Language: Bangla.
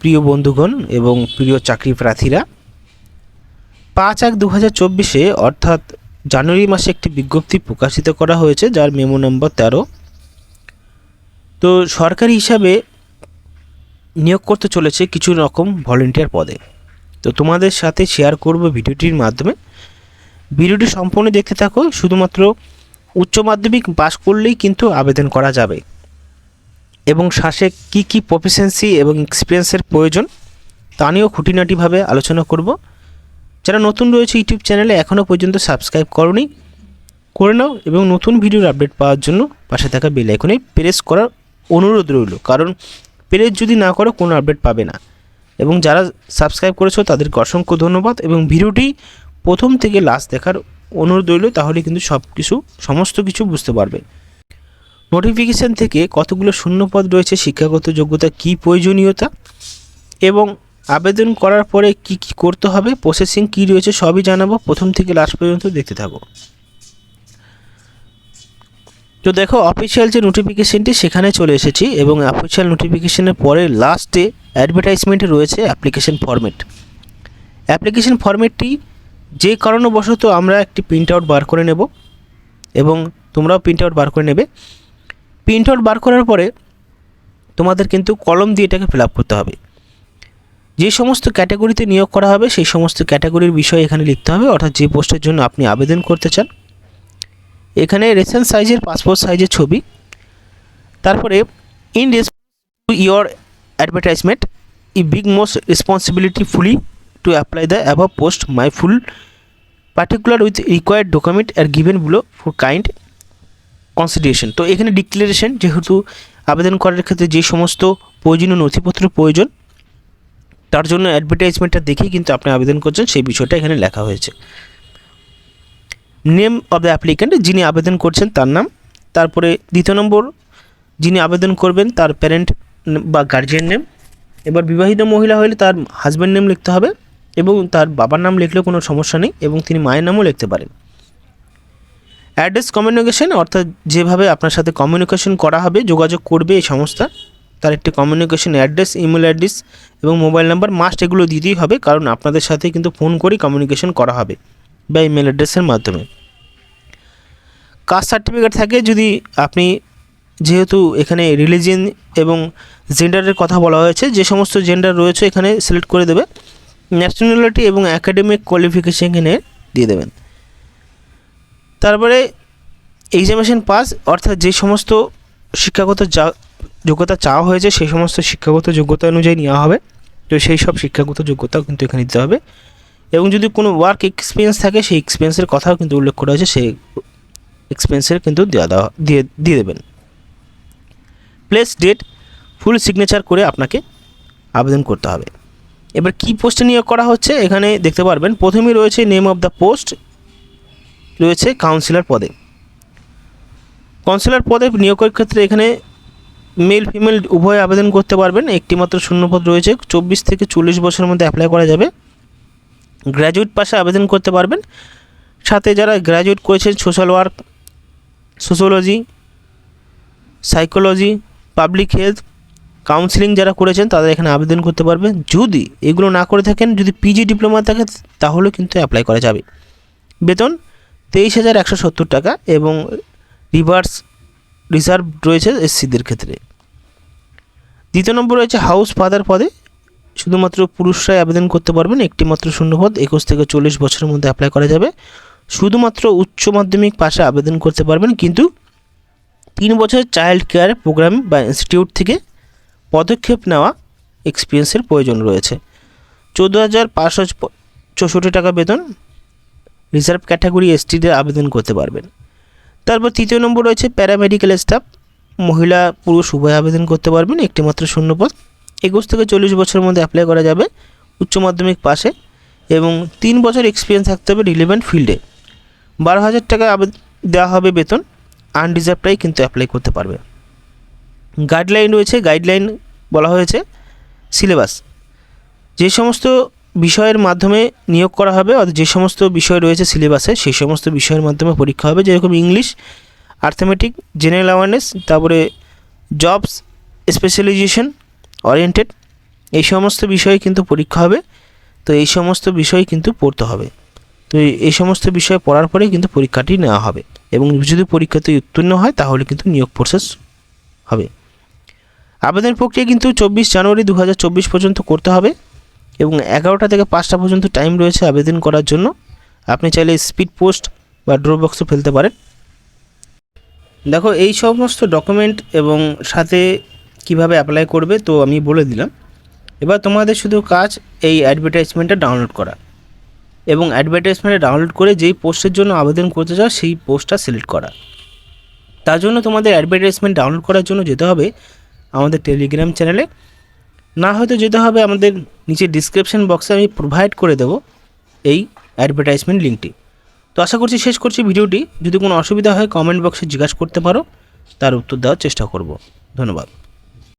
প্রিয় বন্ধুগণ এবং প্রিয় চাকরি প্রার্থীরা, পাঁচ এক দু হাজার চব্বিশে অর্থাৎ জানুয়ারি মাসে একটি বিজ্ঞপ্তি প্রকাশিত করা হয়েছে যার মেমো নম্বর তেরো। তো সরকারি হিসাবে নিয়োগ করতে চলেছে কিছু রকম ভলেন্টিয়ার পদে। তো তোমাদের সাথে শেয়ার করব ভিডিওটির মাধ্যমে। ভিডিওটি সম্পূর্ণ দেখতে থাকো, শুধুমাত্র উচ্চ মাধ্যমিক পাস করলেই কিন্তু আবেদন করা যাবে। এবং শ্বাসে কী কী প্রফিসিয়েন্সি এবং এক্সপিরিয়েন্সের প্রয়োজন, তা নিয়েও খুঁটিনাটিভাবে আলোচনা করব। যারা নতুন রয়েছে ইউটিউব চ্যানেলে এখনও পর্যন্ত সাবস্ক্রাইব করনি, করে নাও এবং নতুন ভিডিওর আপডেট পাওয়ার জন্য পাশে থাকা বেল আইকনে প্রেস করার অনুরোধ রইল। কারণ প্রেস যদি না করো, কোনো আপডেট পাবে না। এবং যারা সাবস্ক্রাইব করেছ, তাদেরকে অসংখ্য ধন্যবাদ এবং ভিডিওটি প্রথম থেকে লাস্ট দেখার অনুরোধ রইল, তাহলে কিন্তু সব কিছু সমস্ত কিছু বুঝতে পারবে। নোটিফিকেশান থেকে কতগুলো শূন্যপদ রয়েছে, শিক্ষাগত যোগ্যতা কী প্রয়োজনীয়তা এবং আবেদন করার পরে কি কি করতে হবে প্রসেসিং কী রয়েছে সবই জানাব। প্রথম থেকে লাস্ট পর্যন্ত দেখতে থাকো। তো দেখো অফিসিয়াল যে নোটিফিকেশানটি সেখানে চলে এসেছি এবং অফিসিয়াল নোটিফিকেশানের পরে লাস্টে অ্যাডভার্টাইজমেন্টে রয়েছে অ্যাপ্লিকেশন ফরম্যাট অ্যাপ্লিকেশন ফরম্যাটটি যে কারণবশত আমরা একটি প্রিন্ট আউট বার করে নেব এবং তোমরাও প্রিন্ট আউট বার করে নেবে। প্রিন্ট আউট বার করার পরে তোমাদের কিন্তু কলম দিয়ে এটাকে ফিল করতে হবে। যে সমস্ত ক্যাটাগরিতে নিয়োগ করা হবে, সেই সমস্ত ক্যাটাগরির বিষয় এখানে লিখতে হবে, অর্থাৎ যে পোস্টের জন্য আপনি আবেদন করতে চান। এখানে রেশন সাইজের পাসপোর্ট সাইজের ছবি, তারপরে in to your advertisement I beg most responsibility fully to apply the above post my full particular with required document are given below for kind consideration তো এখানে ডিক্লারেশন যেহেতু আবেদন করার ক্ষেত্রে যে সমস্ত প্রয়োজনীয় নথিপত্র প্রয়োজন, তার জন্য অ্যাডভার্টাইজমেন্টটা দেখেই কিন্তু আপনি আবেদন করছেন, সেই বিষয়টা এখানে লেখা হয়েছে। নেম অফ দ্য অ্যাপ্লিক্যান্ট যিনি আবেদন করছেন তার নাম, তারপরে দ্বিতীয় নম্বর যিনি আবেদন করবেন তার প্যারেন্ট বা গার্জিয়ান নেম এবার বিবাহিত মহিলা হলে তার হাজব্যান্ড নেম লিখতে হবে এবং তার বাবার নাম লিখলেও কোনো সমস্যা নেই এবং তিনি মায়ের নামও লিখতে পারেন। অ্যাড্রেস কমিউনিকেশন অর্থাৎ যেভাবে আপনার সাথে কমিউনিকেশন করা হবে, যোগাযোগ করবে এই সংস্থা, তার একটি কমিউনিকেশন অ্যাড্রেস ইমেল অ্যাড্রেস এবং মোবাইল নাম্বার মাস্ট এগুলো দিতেই হবে, কারণ আপনাদের সাথে কিন্তু ফোন করেই কমিউনিকেশন করা হবে বা ইমেল অ্যাড্রেসের মাধ্যমে। কাস্ট সার্টিফিকেট থাকে, যদি আপনি যেহেতু এখানে রিলিজিয়ন এবং জেন্ডারের কথা বলা হয়েছে, যে সমস্ত জেন্ডার রয়েছে, এখানে সিলেক্ট করে দেবে ন্যাশনালিটি এবং অ্যাকাডেমিক কোয়ালিফিকেশন এখানে দিয়ে দেবেন। তারপরে এক্সামিনেশন পাস অর্থাৎ যে সমস্ত শিক্ষাগত যা, যোগ্যতা চাওয়া হয়েছে, সেই সমস্ত শিক্ষাগত যোগ্যতা অনুযায়ী নেওয়া হবে। তো সেই সব শিক্ষাগত যোগ্যতাও কিন্তু এখানে দিতে হবে। এবং যদি কোনো ওয়ার্ক এক্সপিরিয়েন্স থাকে, সেই এক্সপিরিয়েন্সের কথাও কিন্তু উল্লেখ করা হয়েছে, সেই এক্সপিরিয়েন্সের কিন্তু দেওয়া দেওয়া, দিয়ে দিয়ে দেবেন। প্লেস ডেট ফুল সিগনেচার করে আপনাকে আবেদন করতে হবে। এবার কী পোস্টে নিয়োগ করা হচ্ছে? এখানে দেখতে পারবেন, প্রথমেই রয়েছে নেম অফ দ্য পোস্ট রয়েছে কাউন্সিলর পদে। কাউন্সিলর পদে নিয়োগের ক্ষেত্রে এখানে মেল ফিমেল উভয় আবেদন করতে পারবেন। একটি মাত্র শূন্যপদ রয়েছে, চব্বিশ থেকে চল্লিশ বছরের মধ্যে অ্যাপ্লাই করা যাবে। গ্র্যাজুয়েট পাশে আবেদন করতে পারবেন। সাথে যারা গ্র্যাজুয়েট করেছেন social work sociology psychology public health counselling যারা করেছেন তারা এখানে আবেদন করতে পারবেন। যদি এগুলো না করে থাকেন, যদি পিজি ডিপ্লোমা থাকে তাহলেও কিন্তু অ্যাপ্লাই করা যাবে। বেতন তেইশ হাজার একশো সত্তর টাকা এবং রিভার্স রিজার্ভ রয়েছে এসসিদের ক্ষেত্রে। দ্বিতীয় নম্বর রয়েছে হাউস ফাদার পদে। শুধুমাত্র পুরুষরাই আবেদন করতে পারবেন একটি মাত্র শূন্যপদ, একুশ থেকে চল্লিশ বছরের মধ্যে অ্যাপ্লাই করা যাবে। শুধুমাত্র উচ্চ মাধ্যমিক পাশে আবেদন করতে পারবেন, কিন্তু তিন বছর চাইল্ড কেয়ার প্রোগ্রাম বা ইনস্টিটিউট থেকে পদক্ষেপ নেওয়া এক্সপিরিয়েন্সের প্রয়োজন রয়েছে। চোদ্দ হাজার পাঁচশো চৌষট্টি টাকা বেতন রিজার্ভ ক্যাটাগরি এসটিদের আবেদন করতে পারবেন। তারপর তৃতীয় নম্বর রয়েছে প্যারামেডিক্যাল স্টাফ মহিলা পুরুষ উভয় আবেদন করতে পারবেন একটি মাত্র শূন্যপদ। একুশ থেকে চল্লিশ বছরের মধ্যে অ্যাপ্লাই করা যাবে উচ্চ মাধ্যমিক পাশে এবং তিন বছর এক্সপিরিয়েন্স থাকতে হবে রিলেভেন্ট ফিল্ডে বারো হাজার টাকা দেওয়া হবে বেতন আনরিজার্ভটাই কিন্তু অ্যাপ্লাই করতে পারবে। গাইডলাইন রয়েছে গাইডলাইন বলা হয়েছে সিলেবাস যে সমস্ত বিষয়ের মাধ্যমে নিয়োগ করা হবে, অর্থাৎ যে সমস্ত বিষয় রয়েছে সিলেবাসে, সেই সমস্ত বিষয়ের মাধ্যমে পরীক্ষা হবে। যেরকম ইংলিশ আর্থমেটিক জেনারেল অ্যাওয়ারনেস তারপরে জবস স্পেশালাইজেশন ওরিয়েন্টেড এই সমস্ত বিষয়ে কিন্তু পরীক্ষা হবে। তো এই সমস্ত বিষয় কিন্তু পড়তে হবে। তো এই- সমস্ত বিষয় পড়ার পরে কিন্তু পরীক্ষাটি নেওয়া হবে। এবং যদি পরীক্ষাতে উত্তীর্ণ হয়, তাহলে কিন্তু নিয়োগ প্রসেস হবে। আবেদন প্রক্রিয়া কিন্তু চব্বিশ জানুয়ারি দু হাজার চব্বিশ পর্যন্ত করতে হবে। এবং এগারোটা থেকে পাঁচটা পর্যন্ত টাইম রয়েছে আবেদন করার জন্য। আপনি চাইলে স্পিড পোস্ট বা ড্র বক্সও ফেলতে পারেন। দেখো, এই সমস্ত ডকুমেন্ট এবং সাথে কীভাবে অ্যাপ্লাই করবে, তো আমি বলে দিলাম। এবার তোমাদের শুধু কাজ এই অ্যাডভার্টাইজমেন্টটা ডাউনলোড করা। এবং অ্যাডভার্টাইজমেন্টটা ডাউনলোড করে যেই পোস্টের জন্য আবেদন করতে চাও, সেই পোস্টটা সিলেক্ট করা। তার জন্য তোমাদের অ্যাডভার্টাইজমেন্ট ডাউনলোড করার জন্য যেতে হবে আমাদের টেলিগ্রাম চ্যানেলে না হয়তো যেতে হবে, আমাদের নিচে ডিসক্রিপশন বক্সে আমি প্রোভাইড করে দেব এই অ্যাডভার্টাইজমেন্ট লিঙ্কটি তো আশা করছি শেষ করছি ভিডিওটি। যদি কোনো অসুবিধা হয় কমেন্ট বক্সে জিজ্ঞাসা করতে পারো, তার উত্তর দেওয়ার চেষ্টা করব। ধন্যবাদ।